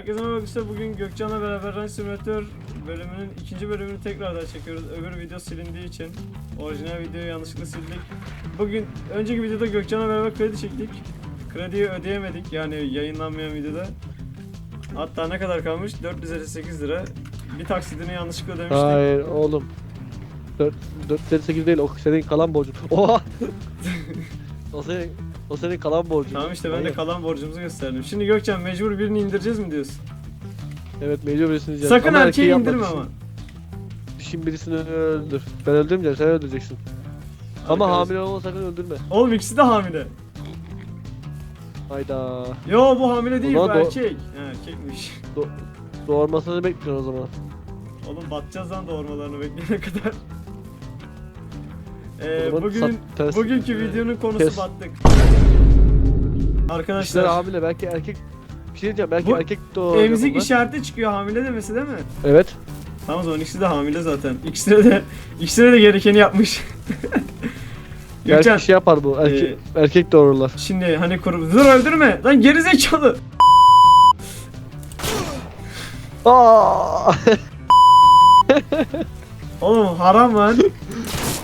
Herkese merhaba arkadaşlar. Bugün Gökcan'la beraber Ranch Simulator bölümünün ikinci bölümünü tekrardan çekiyoruz. Öbür video silindiği için orijinal videoyu yanlışlıkla sildik. Bugün önceki videoda Gökcan'la beraber kredi çektik. Krediyi ödeyemedik yani yayınlanmayan videoda. Hatta ne kadar kalmış? 458 lira. Bir taksidini yanlışlıkla ödemiştik. Hayır oğlum. 4 4 8 değil o senin kalan borcun. Oha. o senin o senin kalan borcun. Tamam işte ben de Hayır. kalan borcumuzu gösterdim. Şimdi Gökcan mecbur birini indireceğiz mi diyorsun? Evet mecbur birisini diyeceğiz. Sakın Ama erkeği yapma, indirme düşün- ama. Düşün birisini öldür. Ben öldürmeyeceğim sen öldüreceksin. Ama Arkadaş- hamile olma sakın öldürme. Oğlum ikisi de hamile. Hayda. Yo bu hamile değil bu Ulan do- erkek. Ha, erkekmiş. Do doğurmasını bekliyorsun o zaman. Oğlum batacağız lan doğurmalarını bekleyene kadar. Ee, bugün sat- ters- bugünkü videonun konusu Kes. battık. İşler Arkadaşlar hamile belki erkek bir şey diyeceğim belki Bu erkek doğuracak emzik işareti çıkıyor hamile demesi değil mi? Evet. Tamam o zaman ikisi de hamile zaten. İkisine de ikisine de gerekeni yapmış. Gökçen Belki şey yapar bu. Erkek, Ee, erkek doğururlar. şimdi hani kurup dur öldürme lan gerizekalı. Aa! Oğlum haram lan.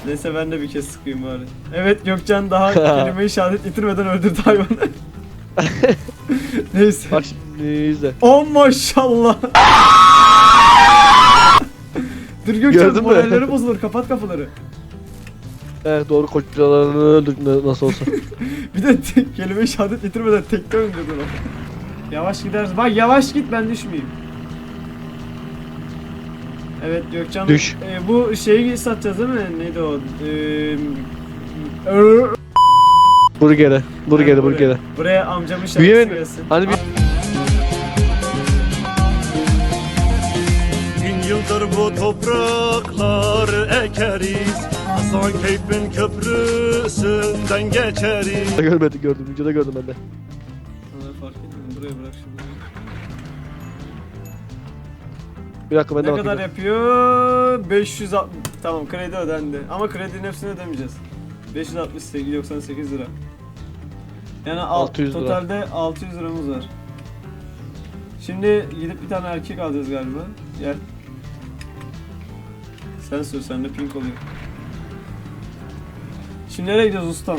Neyse ben de bir kez sıkayım bari. Evet Gökcan daha kelime-i şehadet getirmeden öldürdü hayvanı. Neyse. Bak şimdi izle. Oh maşallah. Dur Gökçen Gördün mü? moralleri bozulur kapat kapıları. Evet doğru kocalarını öldürdün nasıl olsa. Bir de te- kelime-i şehadet getirmeden tekte öldürdün onu. Yavaş gidersin. Bak yavaş git ben düşmeyeyim. Evet Gökcan. Düş. e, bu şeyi satacağız değil mi? Neydi o? Eee Ö- burgere. Burgere Evet, burgere. Buraya, buraya amcamın şarkısı gelsin. Hani bir Bin yıldır bu topraklar ekeriz Hasan Keyf'in köprüsünden geçeriz görmedim gördüm videoda gördüm ben de. Bir dakika ben de Ne kadar yapıyor? 560. Tamam kredi ödendi. Ama kredinin hepsini ödemeyeceğiz. 568 98 lira. Yani al- 600 lira. totalde 600 liramız var. Şimdi gidip bir tane erkek alacağız galiba. Gel. Sen sür sende pink oluyor. Şimdi nereye gidiyoruz ustam?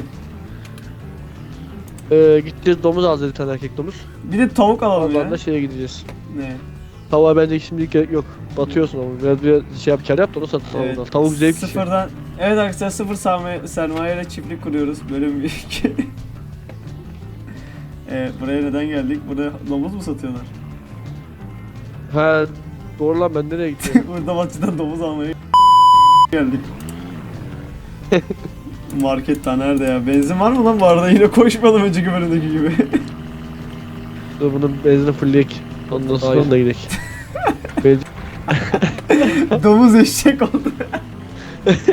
Ee, gideceğiz domuz alacağız bir tane erkek domuz. Bir de tavuk alalım Ondan ya. da şeye gideceğiz. Ne? Tavuğa bence şimdilik gerek yok. Batıyorsun ama biraz bir şey yap kar yap da onu satın Evet. al. Tavuk zevk işi. Sıfırdan. Evet arkadaşlar sıfır sermaye, sermayeyle çiftlik kuruyoruz. Bölüm 1 Evet buraya neden geldik? Burada domuz mu satıyorlar? Ha doğru lan ben nereye gittim? Burada bahçeden domuz almaya geldik. Market daha nerede ya? Benzin var mı lan bu arada? Yine koşmayalım önceki bölümdeki gibi. Dur bunun benzini fulleyek. Ondan sonra da gidelim. Domuz eşek oldu.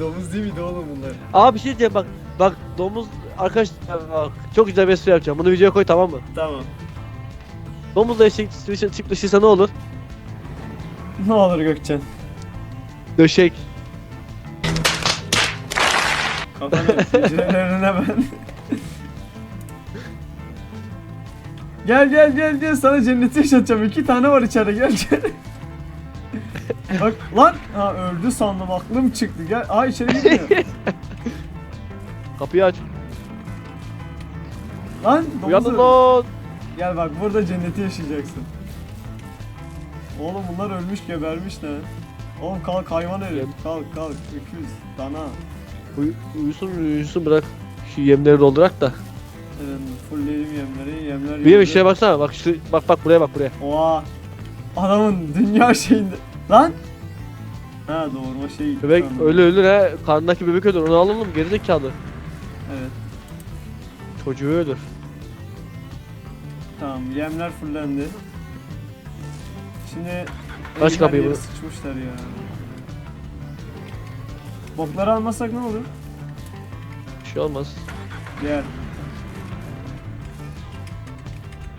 domuz değil miydi oğlum bunlar? Aa bir şey diyeceğim bak. Bak domuz arkadaş bak, çok güzel bir espri yapacağım. Bunu videoya koy tamam mı? Tamam. Domuzla eşek çiftleşirse- ne olur? Ne olur Gökçen? Döşek. Kafanı hücrelerine ben. Gel gel gel gel sana cenneti yaşatacağım. İki tane var içeride gel gel. Bak lan ha öldü sandım aklım çıktı gel. Aa içeri girmiyor. Kapıyı aç. lan domuz Uyanın öldü. lan. Gel bak burada cenneti yaşayacaksın. Oğlum bunlar ölmüş gebermiş ne? Oğlum kalk hayvan herif. Kalk kalk öküz dana. Uy uyusun uyusun bırak. Şu yemleri doldurak da. Efendim fullleyelim yemleri yemler Bir yemler. şeye baksana bak şu bak bak buraya bak buraya. Oha. Adamın dünya şeyinde. Lan. Ha doğurma şey. Bebek Tamam. ölü ölür ha. Karnındaki bebek ölür. Onu alalım gerizekalı. Evet. Çocuğu ölür. Tamam yemler fullendi. Şimdi Aç kapıyı yere bu. Sıçmışlar ya. Bokları almasak ne olur? Bir şey olmaz. Gel.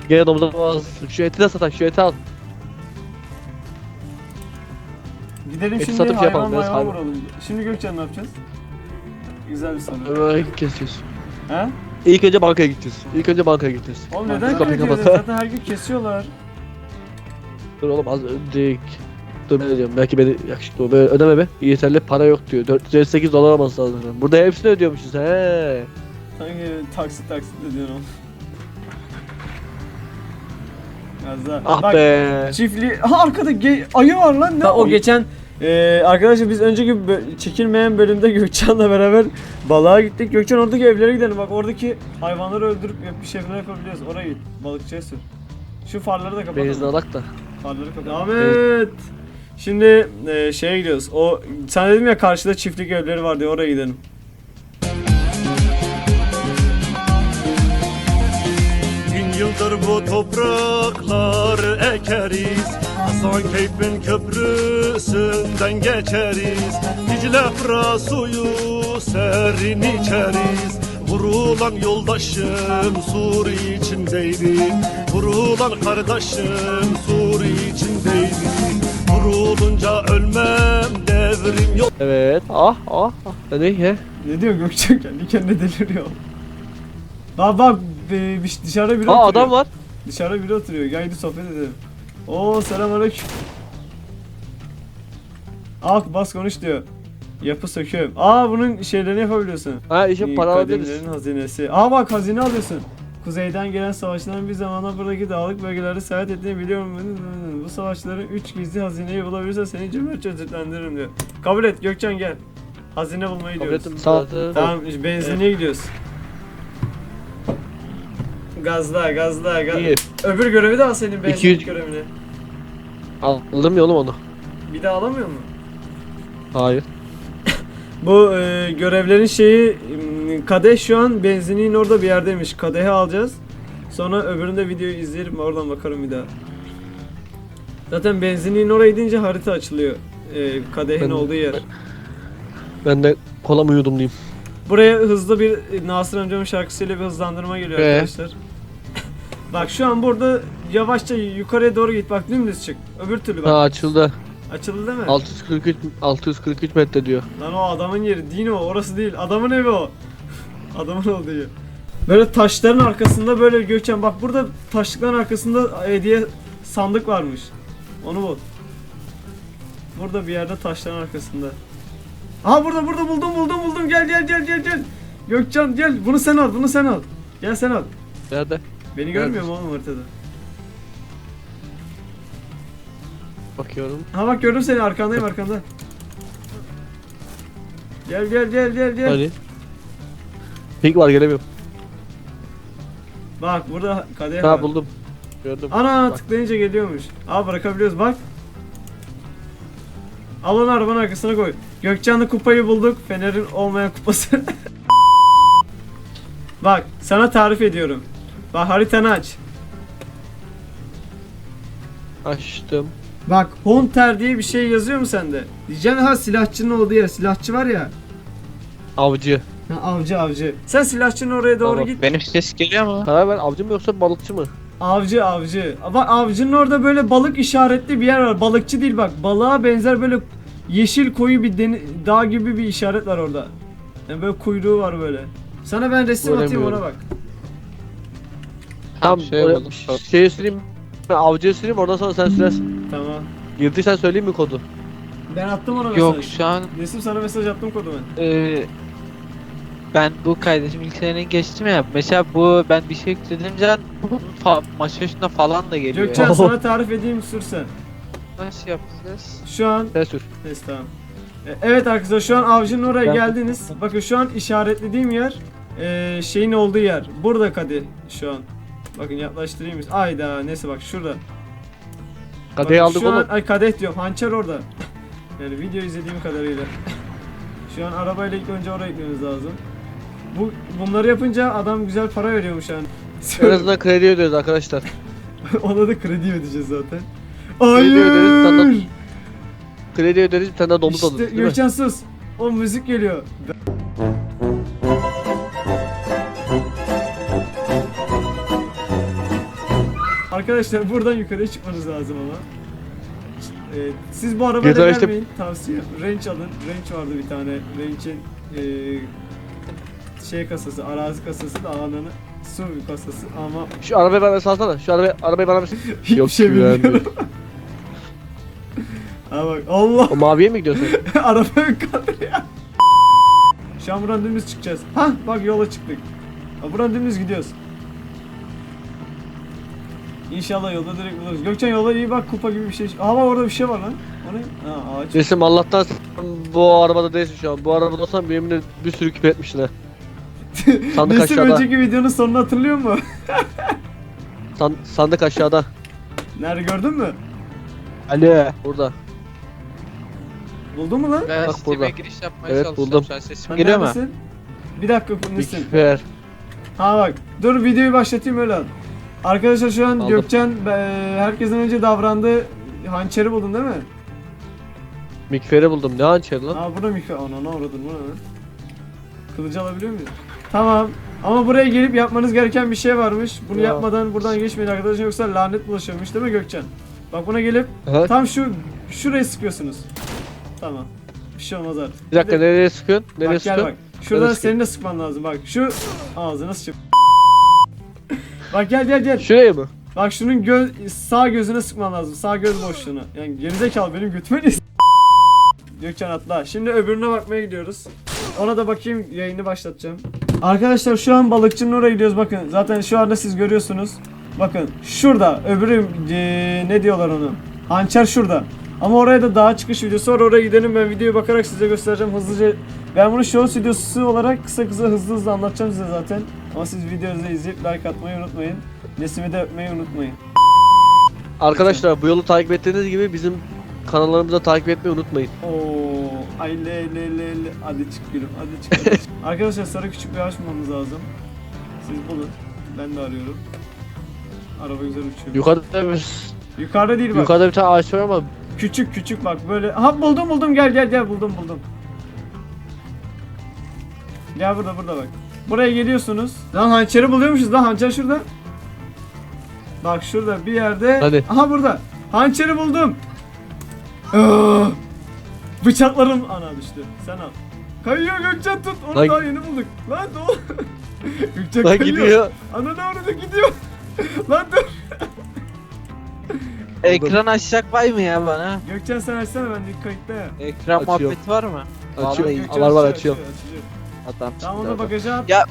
Gene domuza boğaz. Şu eti de satak şu eti al. Gidelim Eti şimdi satıp hayvan yapalım, biraz hayvan hayvan. vuralım. Şimdi Gökçen ne yapacağız? Güzel bir soru. Ömer kesiyorsun. He? İlk önce bankaya gideceğiz. İlk önce bankaya gideceğiz. Oğlum neden kapıyı kapat. Zaten her gün kesiyorlar. Dur oğlum az önceki. Dur ben ödeyeceğim. Belki beni yakışıklı. Böyle ödeme be. Yeterli para yok diyor. 458 dolar olması lazım. Burada hepsini ödüyormuşuz he. Hangi taksit taksit diyorsun daha. Ah Bak, be. Çiftliği... Ha arkada ge- ayı var lan ne? o geçen e, arkadaşlar biz önceki bö- çekilmeyen bölümde Gökçen'le beraber balığa gittik. Gökçen oradaki evlere gidelim. Bak oradaki hayvanları öldürüp bir şeyler yapabiliyoruz. Oraya git. Balıkçıya sür. Şu farları da kapatalım. Benzin alak da. Farları kapat. Ahmet. Şimdi e, şeye gidiyoruz. O sen dedim ya karşıda çiftlik evleri var diye oraya gidelim. Yıldır bu topraklar ekeriz. Hasan Keyf'in köprüsünden geçeriz. Dicle Fırat suyu serin içeriz. Vurulan yoldaşım sur içindeydi. Vurulan kardeşim sur içindeydi. Vurulunca ölmem devrim yok. Evet. Ah ah ah. Ne diyor Gökçen? Kendi kendine deliriyor. Bak bak e, bir- dışarıda biri Aa oturuyor. adam var. Dışarıda biri oturuyor. Gel gidip sohbet edelim. Oo selamünaleyküm. Al bas konuş diyor. Yapı söküyorum. Aa bunun şeylerini yapabiliyorsun. Ha İyi, para alabiliriz. kadimlerin hazinesi. Aa bak hazine alıyorsun. Kuzeyden gelen savaşçıların bir zamanlar buradaki dağlık bölgelerde seyahat ettiğini biliyorum. Bu savaşçıların 3 gizli hazineyi bulabilirsen seni cömertçe ödüllendiririm diyor. Kabul et Gökçen gel. Hazine gidiyoruz. Kabul ettim. Sağ Tamam benzinliğe gidiyoruz. Gazla gazla gaz. İyi. Öbür görevi de al senin benzinlik 200 görevini. Aldım ya oğlum onu. Bir daha alamıyor mu? Hayır. Bu e, görevlerin şeyi m, kadeh şu an benzinliğin orada bir yerdeymiş. Kadehi alacağız. Sonra öbüründe videoyu izleyelim oradan bakarım bir daha. Zaten benzinliğin oraya gidince harita açılıyor. E, kadehin Ben- olduğu yer. Ben de kola mı yudum diyeyim. Buraya hızlı bir e, Nasır amcamın şarkısıyla bir hızlandırma geliyor Ee? arkadaşlar. Bak şu an burada yavaşça yukarıya doğru git bak dümdüz çık. Öbür türlü bak. Ha açıldı. Açıldı değil mi? 643 643 metre diyor. Lan o adamın yeri değil o orası değil adamın evi o. adamın olduğu yer. Böyle taşların arkasında böyle Gökçen bak burada taşlıkların arkasında hediye sandık varmış. Onu bul. Burada bir yerde taşların arkasında. Aha burada burada buldum buldum buldum gel gel gel gel gel. Gökçen gel bunu sen al bunu sen al. Gel sen al. Nerede? Beni görmüyor mu oğlum haritada? Bakıyorum. Ha bak gördüm seni arkandayım arkanda. Gel gel gel gel gel. Hadi. Pink var gelemiyorum. Bak burada kadeh var. Ha buldum. Gördüm. Ana Bak. tıklayınca geliyormuş. Aa bırakabiliyoruz bak. Al onu arabanın arkasına koy. Gökçen'le kupayı bulduk. Fener'in olmayan kupası. bak sana tarif ediyorum. Bak haritanı aç. Açtım. Bak Hunter diye bir şey yazıyor mu sende? Diyeceksin ha silahçının olduğu yer. Silahçı var ya. Avcı. Ha, avcı avcı. Sen silahçının oraya doğru Tamam. git. Benim ses geliyor mu? Karar ver avcı mı yoksa balıkçı mı? Avcı avcı. Bak avcının orada böyle balık işaretli bir yer var. Balıkçı değil bak. Balığa benzer böyle yeşil koyu bir deni- dağ gibi bir işaret var orada. Yani böyle kuyruğu var böyle. Sana ben resim atayım ona bak. Tamam. şey oraya- buldum. Şeyi süreyim. Ben avcıyı süreyim oradan sonra sen sürersin. Tamam. Girdiysen söyleyeyim mi kodu? Ben attım ona mesaj. Yok şu an Resim sana mesaj attım kodu ben. e, ben bu kardeşim ilklerini geçtim ya. Mesela bu ben bir şey yükledim zaman bunun fa- maç üstüne falan da geliyor. Gökçen Oho. sana tarif edeyim sürsen. Nasıl yapacağız? Şu an Sen sür. Neyse tamam. E, Evet arkadaşlar şu an avcının oraya Ben- geldiniz. Bakın şu an işaretlediğim yer e, şeyin olduğu yer. Burada Kadi şu an. Bakın yaklaştırayım. Ayda neyse bak şurada. Kadehi Bakın aldık şu oğlum. an ay kadeh diyorum. Hançer orada. yani video izlediğim kadarıyla. şu an arabayla ilk önce oraya gitmemiz lazım. Bu bunları yapınca adam güzel para veriyormuş yani. En azından kredi ödüyoruz arkadaşlar. Ona da kredi ödeyeceğiz zaten. Kredi öderiz, Hayır. Kredi öderiz bir tane daha domuz İşte alırız mi? Gökçen sus. O müzik geliyor. Arkadaşlar buradan yukarıya çıkmanız lazım ama. Ee, siz bu arabayla işte- gelmeyin tavsiye. Range alın. Range vardı bir tane. Range'in ee, şey kasası, arazi kasası da ananı su kasası ama Şu arabayı bana salsana. Şu arabayı, arabayı bana hiçbir Yok, şey bilmiyorum. ha bak Allah O maviye mi gidiyorsun? arabayı kaldır ya. Şu an buradan dümdüz çıkacağız. Ha bak yola çıktık. Ha, buradan dümdüz gidiyoruz. İnşallah yolda direkt buluruz. Gökçen yola iyi bak kupa gibi bir şey. Bak orada bir şey var lan. O ne? Ha ağaç. Resim Allah'tan sen bu arabada değilsin şu an. Bu arabada olsan benimle bir sürü küpe etmişsin ha. Sandık Nesim aşağıda. önceki videonun sonunu hatırlıyor musun? San, sandık aşağıda. Nerede gördün mü? Alo. Burada. Buldun mu lan? Ben Bak Steam'e burada. giriş yapmaya Evet, buldum. şu an sesim Sen geliyor mu? neredesin? Bir dakika Bir Nesim. ver. Ha bak dur videoyu başlatayım öyle al. Arkadaşlar şu an Aldım. Gökçen e, herkesten önce davrandı. Hançeri buldun değil mi? Mikferi buldum. Ne hançeri lan? Ha burada mikro. Ana ne uğradın bu ne lan? Kılıcı alabiliyor muyum? Tamam. Ama buraya gelip yapmanız gereken bir şey varmış. Bunu Ya. yapmadan buradan geçmeyin arkadaşlar yoksa lanet bulaşıyormuş değil mi Gökçen? Bak buna gelip Aha. tam şu şuraya sıkıyorsunuz. Tamam. Bir şey olmaz artık. Bir dakika nereye sıkıyorsun? Nereye Bak gel sıkıyorsun? bak. Şurada Nereye senin de sıkman lazım. Bak şu ağzına sıçıp. Bak gel gel gel. Şuraya mı? Bak şunun göz sağ gözüne sıkman lazım. Sağ göz boşluğuna. Yani gerizekalı benim götüme ne Gökçen atla. Şimdi öbürüne bakmaya gidiyoruz. Ona da bakayım yayını başlatacağım. Arkadaşlar şu an balıkçının oraya gidiyoruz bakın. Zaten şu anda siz görüyorsunuz. Bakın şurada öbürü eee, ne diyorlar onu? Hançer şurada. Ama oraya da daha çıkış videosu var. Oraya gidelim ben videoyu bakarak size göstereceğim hızlıca. Ben bunu shorts videosu olarak kısa kısa hızlı hızlı anlatacağım size zaten. Ama siz videoyu izleyip like atmayı unutmayın. Nesimi de öpmeyi unutmayın. Arkadaşlar bu yolu takip ettiğiniz gibi bizim kanallarımızı da takip etmeyi unutmayın. Oo, ay le le le le. Hadi çık gülüm, hadi çık. hadi çık. Arkadaşlar sarı küçük bir ağaç bulmamız lazım. Siz bulun. Ben de arıyorum. Araba güzel uçuyor. Yukarıda bir, Yukarıda değil bak. yukarıda bir tane ağaç var ama Küçük küçük bak böyle. Ha buldum buldum gel gel gel buldum buldum. Gel burada burada bak. Buraya geliyorsunuz. Lan hançeri buluyormuşuz lan hançer şurada. Bak şurada bir yerde. Hadi. Aha burada. Hançeri buldum. Aa, bıçaklarım ana düştü. Sen al. Kayıyor Gökçen tut. Onu Lan- daha yeni bulduk. Lan dur. Gökçen lan kayıyor. gidiyor. Ana ne orada gidiyor. lan dur. Ekran açacak var mı ya bana? Gökçen sen açsana ben de kayıtta ya. Ekran Açıyor. muhabbeti var mı? Açıyor. Vallahi Gökçen Var var açıyor, açıyor. açıyor. Adam. Tamam onu bagaja at. Ya-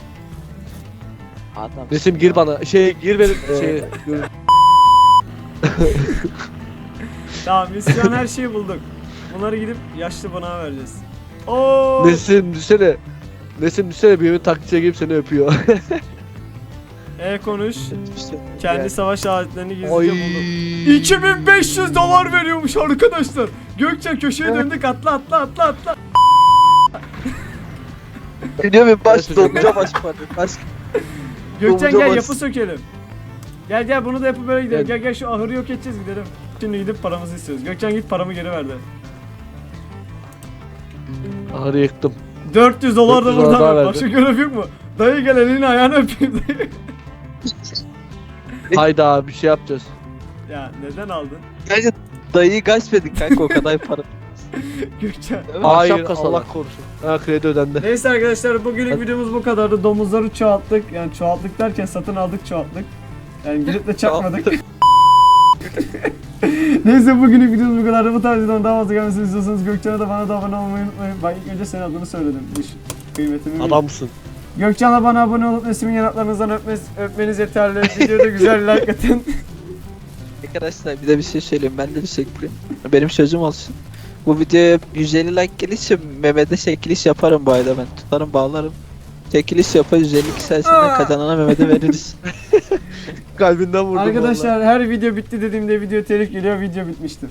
Adam. Resim gir bana. Şey gir benim şey. gör- Tamam biz şu an her şeyi bulduk. Bunları gidip yaşlı bana vereceğiz. Oo! Nesim düşsene. Nesim düşsene bir yemin taklitçiye girip seni öpüyor. E konuş. İşte, Kendi yani. savaş aletlerini gizlice Oy. buldum. 2500 dolar veriyormuş arkadaşlar. Gökçen köşeye döndük atla atla atla atla. Biliyor muyum baş dolunca baş parı. Baş. Gökçen gel yapı sökelim. Gel gel bunu da yapıp böyle gidelim. Gel. Gel gel şu ahırı yok edeceğiz gidelim. Şimdi gidip paramızı istiyoruz. Gökçen git paramı geri ver de. Ahırı yıktım. 400 dolar da 400 dolar buradan ver. verdi. Başka görev yok mu? Dayı gel elini ayağını öpeyim dayı. Hayda bir şey yapacağız. ya neden aldın? Bence dayıyı gasp edin kanka o kadar para. Gökçen. Hayır. Allah korusun. Ha kredi ödendi. Neyse arkadaşlar bugünlük videomuz bu kadardı. Domuzları çoğalttık. Yani çoğalttık derken satın aldık çoğalttık. Yani girip de çakmadık. Neyse bugünlük videomuz bu kadardı. Bu tarz videodan daha fazla gelmesini istiyorsanız Gökçen'e de bana da abone olmayı unutmayın. Ben ilk önce senin adını söyledim. Düş. Kıymetimi. Adamsın. Gökçen'e bana abone olup Nesim'in yanaklarınızdan öpmeniz, öpmeniz yeterli. Videoda güzel like atın. Arkadaşlar bir de bir şey söyleyeyim ben de bir şey. Benim sözüm olsun. Bu videoya 150 like gelirse Mehmet'e çekiliş yaparım bu ayda ben. Tutarım bağlarım. Çekiliş yapar 150 kişi arasında Aa. kazanana Mehmet'e veririz. Kalbinden vurdum Arkadaşlar her video bitti dediğimde video telif geliyor. Video bitmiştir.